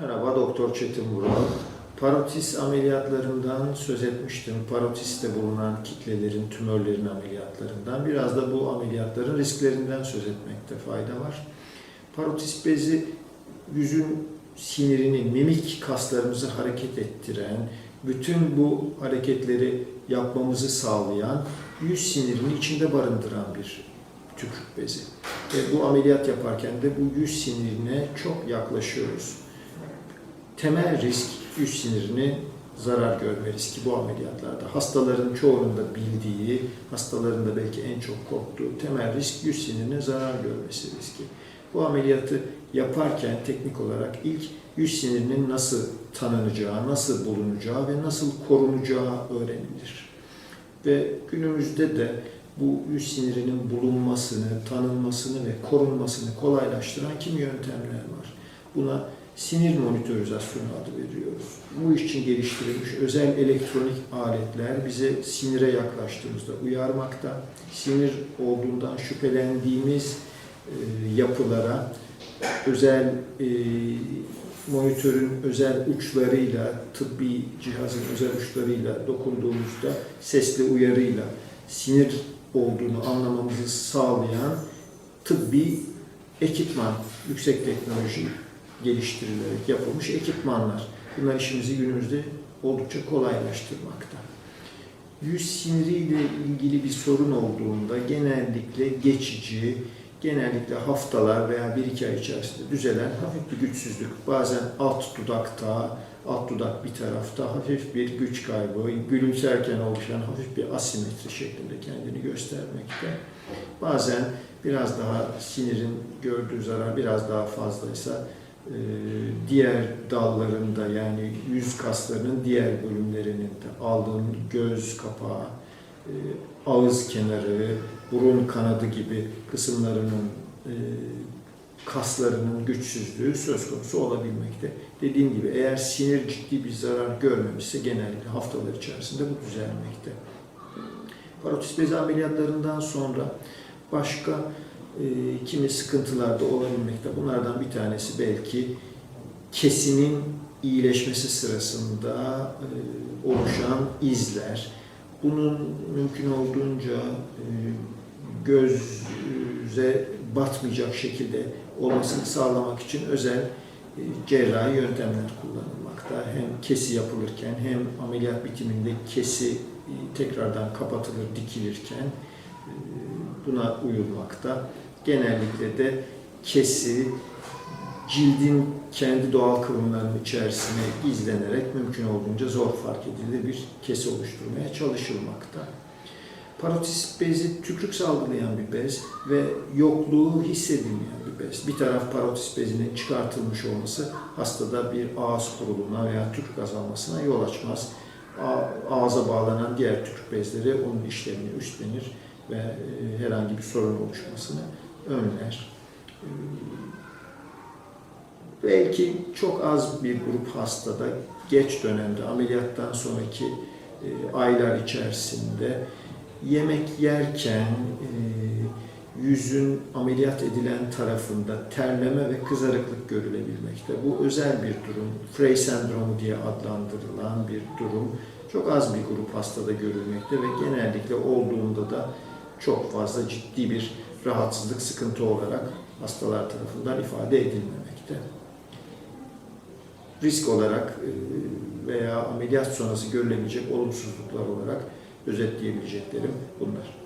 Merhaba Doktor Çetin Vural. Parotis ameliyatlarından söz etmiştim. Parotiste bulunan kitlelerin, tümörlerin ameliyatlarından. Biraz da bu ameliyatların risklerinden söz etmekte fayda var. Parotis bezi yüzün sinirini, mimik kaslarımızı hareket ettiren, bütün bu hareketleri yapmamızı sağlayan yüz sinirini içinde barındıran bir tükürük bezi. Ve bu ameliyat yaparken de bu yüz sinirine çok yaklaşıyoruz. Temel risk yüz sinirine zarar görme riski bu ameliyatlarda. Hastaların çoğunun bildiği, hastaların da belki en çok korktuğu temel risk yüz sinirine zarar görmesi riski. Bu ameliyatı yaparken teknik olarak ilk yüz sinirinin nasıl tanınacağı, nasıl bulunacağı ve nasıl korunacağı öğrenilir. Ve günümüzde de bu yüz sinirinin bulunmasını, tanınmasını ve korunmasını kolaylaştıran kimi yöntemler var. Buna sinir monitorizasyonu adı veriyoruz. Bu için geliştirilmiş özel elektronik aletler bize sinire yaklaştığımızda uyarmakta. Sinir olduğundan şüphelendiğimiz e, yapılara özel e, monitörün özel uçlarıyla, tıbbi cihazın özel uçlarıyla dokunduğumuzda sesli uyarıyla sinir olduğunu anlamamızı sağlayan tıbbi ekipman, yüksek teknoloji geliştirilerek yapılmış ekipmanlar. Bunlar işimizi günümüzde oldukça kolaylaştırmakta. Yüz siniriyle ilgili bir sorun olduğunda genellikle geçici, genellikle haftalar veya bir iki ay içerisinde düzelen hafif bir güçsüzlük, bazen alt dudakta, alt dudak bir tarafta hafif bir güç kaybı, gülümserken oluşan hafif bir asimetri şeklinde kendini göstermekte. Bazen biraz daha sinirin gördüğü zarar biraz daha fazlaysa diğer dallarında yani yüz kaslarının diğer bölümlerinin de aldığın göz kapağı, e, ağız kenarı, burun kanadı gibi kısımlarının e, kaslarının güçsüzlüğü söz konusu olabilmekte. Dediğim gibi eğer sinir ciddi bir zarar görmemişse genellikle haftalar içerisinde bu düzelmekte. Parotis bezi ameliyatlarından sonra başka kimi sıkıntılar da olabilmekte. Bunlardan bir tanesi belki kesinin iyileşmesi sırasında e, oluşan izler. Bunun mümkün olduğunca e, göze batmayacak şekilde olmasını sağlamak için özel e, cerrahi yöntemler kullanılmakta. Hem kesi yapılırken hem ameliyat bitiminde kesi tekrardan kapatılır, dikilirken buna uyulmakta. Genellikle de kesi cildin kendi doğal kıvamlarının içerisine izlenerek mümkün olduğunca zor fark edilir bir kesi oluşturmaya çalışılmakta. Parotis bezi tükürük salgılayan bir bez ve yokluğu hissedilmeyen bir bez. Bir taraf parotis bezinin çıkartılmış olması hastada bir ağız kuruluğuna veya tükürük azalmasına yol açmaz. Ağza bağlanan diğer tükürük bezleri onun işlevini üstlenir ve e, herhangi bir sorun oluşmasını önler. E, Belki çok az bir grup hastada geç dönemde ameliyattan sonraki e, aylar içerisinde yemek yerken yüzün ameliyat edilen tarafında terleme ve kızarıklık görülebilmekte. Bu özel bir durum. Frey sendromu diye adlandırılan bir durum. Çok az bir grup hastada görülmekte ve genellikle olduğunda da çok fazla ciddi bir rahatsızlık, sıkıntı olarak hastalar tarafından ifade edilmemekte. Risk olarak e, veya ameliyat sonrası görülebilecek olumsuzluklar olarak özetleyebileceklerim bunlar.